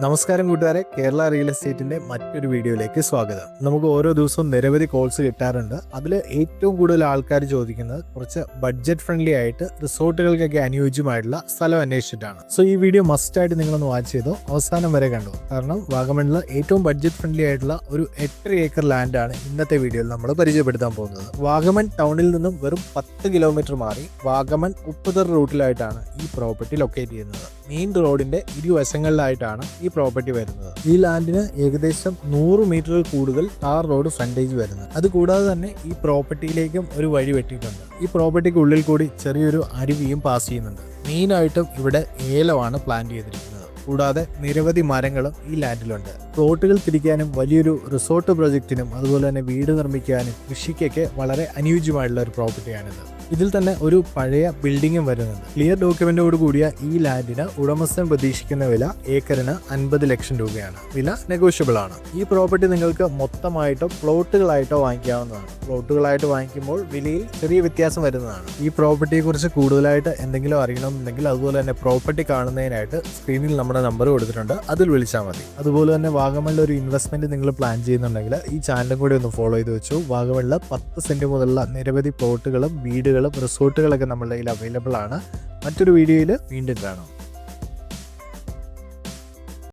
നമസ്കാരം കൂട്ടുകാരെ കേരള റിയൽ എസ്റ്റേറ്റിന്റെ മറ്റൊരു വീഡിയോയിലേക്ക് സ്വാഗതം. നമുക്ക് ഓരോ ദിവസവും നിരവധി കോൾസ് കിട്ടാറുണ്ട്. അതിൽ ഏറ്റവും കൂടുതൽ ആൾക്കാർ ചോദിക്കുന്നത് കുറച്ച് ബഡ്ജറ്റ് ഫ്രണ്ട്ലി ആയിട്ട് റിസോർട്ടുകൾക്കൊക്കെ അനുയോജ്യമായിട്ടുള്ള സ്ഥലം അന്വേഷിച്ചിട്ടാണ്. സോ ഈ വീഡിയോ മസ്റ്റ് ആയിട്ട് നിങ്ങളൊന്ന് വാച്ച് ചെയ്തോ? അവസാനം വരെ കണ്ടു? കാരണം വാഗമണിൽ ഏറ്റവും ബഡ്ജറ്റ് ഫ്രണ്ട്ലി ആയിട്ടുള്ള ഒരു എട്ടര ഏക്കർ ലാൻഡാണ് ഇന്നത്തെ വീഡിയോയിൽ നമ്മൾ പരിചയപ്പെടുത്താൻ പോകുന്നത്. വാഗമൺ ടൗണിൽ നിന്നും വെറും പത്ത് കിലോമീറ്റർ മാറി വാഗമൺ ഉപ്പുതർ റൂട്ടിലായിട്ടാണ് ഈ പ്രോപ്പർട്ടി ലൊക്കേറ്റ് ചെയ്യുന്നത്. മെയിൻ റോഡിന്റെ ഇരുവശങ്ങളിലായിട്ടാണ് ഈ പ്രോപ്പർട്ടി വരുന്നത്. ഈ ലാൻഡിന് ഏകദേശം നൂറ് മീറ്റർ കൂടുതൽ ടാർ റോഡ് ഫ്രണ്ടേജ് വരുന്നത്. അത് കൂടാതെ തന്നെ ഈ പ്രോപ്പർട്ടിയിലേക്കും ഒരു വഴി വെട്ടിയിട്ടുണ്ട്. ഈ പ്രോപ്പർട്ടിക്ക് ഉള്ളിൽ കൂടി ചെറിയൊരു അരുവിയും പാസ് ചെയ്യുന്നുണ്ട്. മെയിനായിട്ടും ഇവിടെ ഏലമാണ് പ്ലാൻ ചെയ്തിരിക്കുന്നത്. കൂടാതെ നിരവധി മരങ്ങളും ഈ ലാൻഡിലുണ്ട് പ്ലോട്ടുകൾ തിരിക്കാനും വലിയൊരു റിസോർട്ട് പ്രൊജക്റ്റിനും അതുപോലെ തന്നെ വീട് നിർമ്മിക്കാനും കൃഷിക്കൊക്കെ വളരെ അനുയോജ്യമായിട്ടുള്ള ഒരു പ്രോപ്പർട്ടിയാണിത് ഇതിൽ തന്നെ ഒരു പഴയ ബിൽഡിങ്ങും വരുന്നുണ്ട്. ക്ലിയർ ഡോക്യുമെന്റോട് കൂടിയ ഈ ലാൻഡിന് ഉടമസ്ഥൻ പ്രതീക്ഷിക്കുന്ന വില ഏക്കറിന് അൻപത് ലക്ഷം രൂപയാണ്. വില നെഗോഷ്യബിൾ ആണ്. ഈ പ്രോപ്പർട്ടി നിങ്ങൾക്ക് മൊത്തമായിട്ടോ പ്ലോട്ടുകളായിട്ടോ വാങ്ങിക്കാവുന്നതാണ്. പ്ലോട്ടുകളായിട്ട് വാങ്ങിക്കുമ്പോൾ വിലയിൽ ചെറിയ വ്യത്യാസം വരുന്നതാണ്. ഈ പ്രോപ്പർട്ടിയെ കുറിച്ച് കൂടുതലായിട്ട് എന്തെങ്കിലും അറിയണമെന്നുണ്ടെങ്കിൽ അതുപോലെ തന്നെ പ്രോപ്പർട്ടി കാണുന്നതിനായിട്ട് സ്ക്രീനിൽ നമ്മുടെ നമ്പർ കൊടുത്തിട്ടുണ്ട്. അതിൽ വിളിച്ചാൽ മതി. അതുപോലെ തന്നെ വാഗമണിൽ ഒരു ഇൻവെസ്റ്റ്മെന്റ് നിങ്ങൾ പ്ലാൻ ചെയ്യുന്നുണ്ടെങ്കിൽ ഈ ചാനലും കൂടി ഒന്ന് ഫോളോ ചെയ്ത് വെച്ചു. വാഗമണിൽ പത്ത് സെന്റ് മുതലുള്ള നിരവധി പ്ലോട്ടുകളും വീടുകളും റിസോർട്ടുകളൊക്കെ നമ്മുടെ കയ്യിൽ അവൈലബിൾ ആണ്. മറ്റൊരു വീഡിയോയിൽ വീണ്ടും കാണാം.